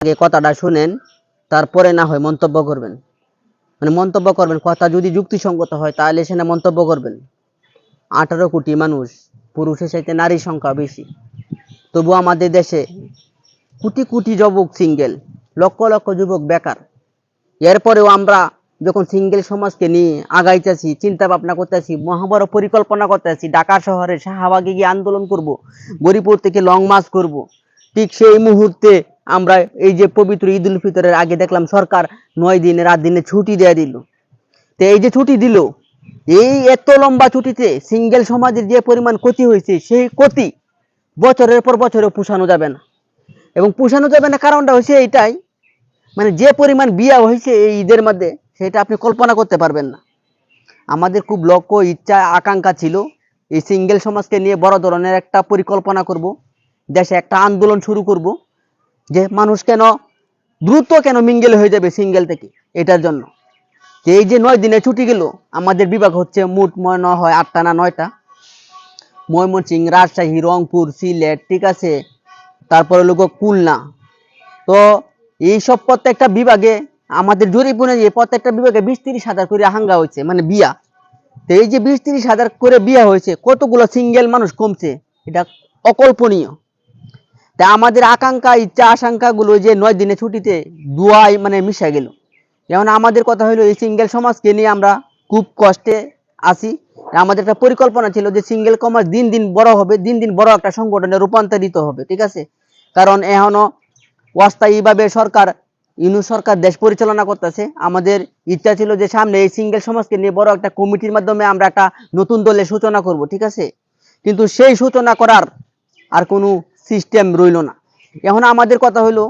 আগে কথাটা শুনেন, তারপরে না হয় মন্তব্য করবেন। মানে মন্তব্য করবেন, কথা যদি যুক্তিসঙ্গত হয়, তাহলে সেখানে মন্তব্য করবেন। আঠারো কোটি মানুষ, পুরুষের চাইতে নারীর সংখ্যা বেশি। তবু আমাদের দেশে কোটি কোটি যুবক সিঙ্গেল লক্ষ লক্ষ যুবক বেকার। এরপরেও আমরা যখন সিঙ্গেল সমাজকে নিয়ে আগাইতেছি চিন্তা ভাবনা করতেছি মহাবড় পরিকল্পনা করতেছি, ঢাকা শহরে শাহবাগে গিয়ে আন্দোলন করব গরিপুর থেকে লং মার্চ করব, ঠিক সেই মুহূর্তে আমরা এই যে পবিত্র ঈদ উল ফিতরের আগে দেখলাম সরকার নয় দিনে, রাত দিনে ছুটি দেয়া দিল। তো এই যে ছুটি দিল, এই এত লম্বা ছুটিতে সিঙ্গেল সমাজের যে পরিমাণ ক্ষতি হয়েছে, সেই ক্ষতি বছরের পর বছরে পুষানো যাবে না। এবং পুষানো যাবে না কারণটা হচ্ছে এইটাই মানে যে পরিমাণ বিয়া হয়েছে এই ঈদের মধ্যে, সেটা আপনি কল্পনা করতে পারবেন না। আমাদের খুব লক্ষ্য, ইচ্ছা, আকাঙ্ক্ষা ছিল এই সিঙ্গেল সমাজকে নিয়ে বড় ধরনের একটা পরিকল্পনা করব, দেশে একটা আন্দোলন শুরু করব। যে মানুষ কেন দ্রুত কেন মিঙ্গেল হয়ে যাবে সিঙ্গেল থেকে? এটার জন্য। যে এই যে নয় দিনে ছুটি গেল, আমাদের বিভাগ হচ্ছে মোট মনে হয় আটটা না নয়টা। ময়মনসিংহ, রাজশাহী, রংপুর, সিলেট, ঠিক আছে? তারপরে লোক খুলনা। তো এইসব প্রত্যেকটা বিভাগে আমাদের জরিপ অনুযায়ী প্রত্যেকটা বিভাগে বিশ তিরিশ হাজার করে হাঙ্গা হয়েছে মানে বিয়া। তো এই যে বিশ তিরিশ হাজার করে বিয়া হয়েছে, কতগুলো সিঙ্গেল মানুষ কমছে? এটা অকল্পনীয়। তা আমাদের আকাঙ্ক্ষা, ইচ্ছা আশঙ্কাগুলো যে নয় দিনে ছুটিতে দুয়াই মানে মিশে গেল। যেমন আমাদের কথা হলো এই সিঙ্গেল সমাজকে নিয়ে আমরা খুব কষ্টে আছি। আমাদের একটা পরিকল্পনা ছিল যে সিঙ্গেল কমার্স দিন দিন বড় হবে, দিন দিন বড় একটা সংগঠনে রূপান্তরিত হবে, ঠিক আছে? কারণ এখনও অস্থায়ীভাবে সরকার ইউনু সরকার দেশ পরিচালনা করতেছে। আমাদের ইচ্ছা ছিল যে সামনে এই সিঙ্গেল সমাজকে নিয়ে বড় একটা কমিটির মাধ্যমে আমরা একটা নতুন দলের সূচনা করব, ঠিক আছে? কিন্তু সেই সূচনা করার আর কোনো সিস্টেম রইল না। এখন আমাদের কথা হলো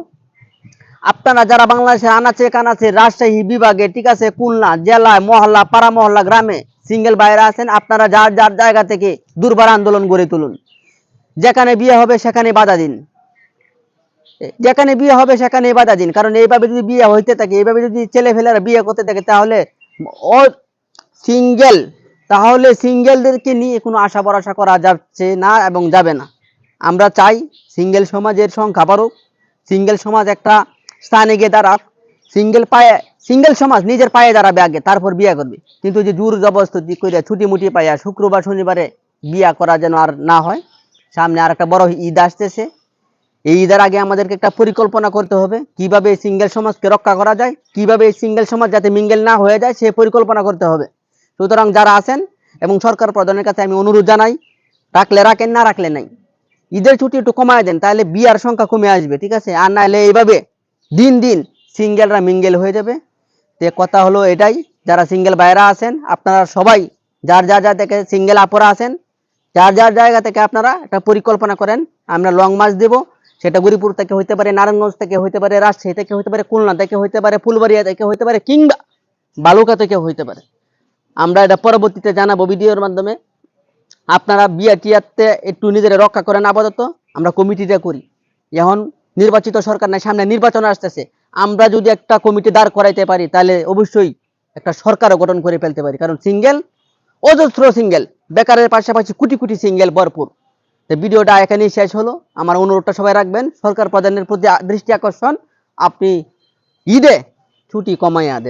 আপনারা যারা বাংলাদেশে আনাচে কানাচে রাজশাহী বিভাগে, ঠিক আছে, খুলনা জেলায় মহল্লা, পাড়া, মহল্লা, গ্রামে সিঙ্গেল বাইরে আছেন, আপনারা যার যার জায়গা থেকে দুর্বার আন্দোলন গড়ে তুলুন। যেখানে বিয়ে হবে সেখানে বাধা দিন। যেখানে বিয়ে হবে সেখানে বাধা দিন। কারণ এইভাবে যদি বিয়ে হইতে থাকে, এইভাবে যদি ছেলে ফেলেরা বিয়ে করতে থাকে, তাহলে ও সিঙ্গেল তাহলে সিঙ্গেলদেরকে নিয়ে কোনো আশা ভরসা করা যাচ্ছে না এবং যাবে না। আমরা চাই সিঙ্গেল সমাজের সংখ্যা বাড়ুক। সিঙ্গেল সমাজ একটা স্থানে গিয়ে দাঁড়াক। সিঙ্গেল পায়ে, সিঙ্গেল সমাজ নিজের পায়ে দাঁড়াবে আগে, তারপর বিয়ে করবে। কিন্তু যে জোর জবরদস্তি করে ছুটি মুটি পাইয়া শুক্রবার, শনিবারে বিয়া করা যেন আর না হয়, সামনে আর একটা বড় ঈদ আসতেছে। এই ঈদের আগে আমাদেরকে একটা পরিকল্পনা করতে হবে, কীভাবে এই সিঙ্গেল সমাজকে রক্ষা করা যায়, কীভাবে এই সিঙ্গেল সমাজ যাতে মিঙ্গেল না হয়ে যায়, সে পরিকল্পনা করতে হবে। সুতরাং যারা আছেন এবং সরকার প্রধানের কাছে আমি অনুরোধ জানাই, রাখলে রাখেন, না রাখলে নাই। ঈদের ছুটি একটু কমায় দেন, তাহলে বিয়ার সংখ্যা কমে আসবে, ঠিক আছে? আর নাহলে এইভাবে দিন দিন সিঙ্গেলরা মিঙ্গেল হয়ে যাবে। তো কথা হলো এটাই, যারা সিঙ্গেল বাইরা আছেন, আপনারা সবাই যার যার যা থেকে সিঙ্গেল আপরা আছেন, যার যার জায়গা থেকে আপনারা একটা পরিকল্পনা করেন, আমরা লং মার্চ দেব। সেটা গরিপুর থেকে হইতে পারে, নারায়ণগঞ্জ থেকে হইতে পারে, রাজশাহী থেকে হইতে পারে, খুলনা থেকে হইতে পারে, ফুলবাড়িয়া থেকে হইতে পারে, কিংবা বালুকা থেকে হইতে পারে। আমরা এটা পরবর্তীতে জানাব ভিডিওর মাধ্যমে। আপনারা বিয়া টিয়াতে একটু নিজেরা রক্ষা করেন আপাতত, আমরা কমিটিটা করি। এখন নির্বাচিত সরকার নাই, সামনে নির্বাচন আসতেছে। আমরা যদি একটা কমিটি দাঁড় করাইতে পারি, তাহলে অবশ্যই একটা সরকারও গঠন করে ফেলতে পারি। কারণ সিঙ্গেল অজস্র সিঙ্গেল বেকারের পাশাপাশি কোটি কোটি সিঙ্গেল ভরপুর। তো ভিডিওটা এখানেই শেষ হলো। আমার অনুরোধটা সবাই রাখবেন, সরকার প্রধানের প্রতি দৃষ্টি আকর্ষণ। আপনি ঈদে ছুটি কমাইয়া দেন।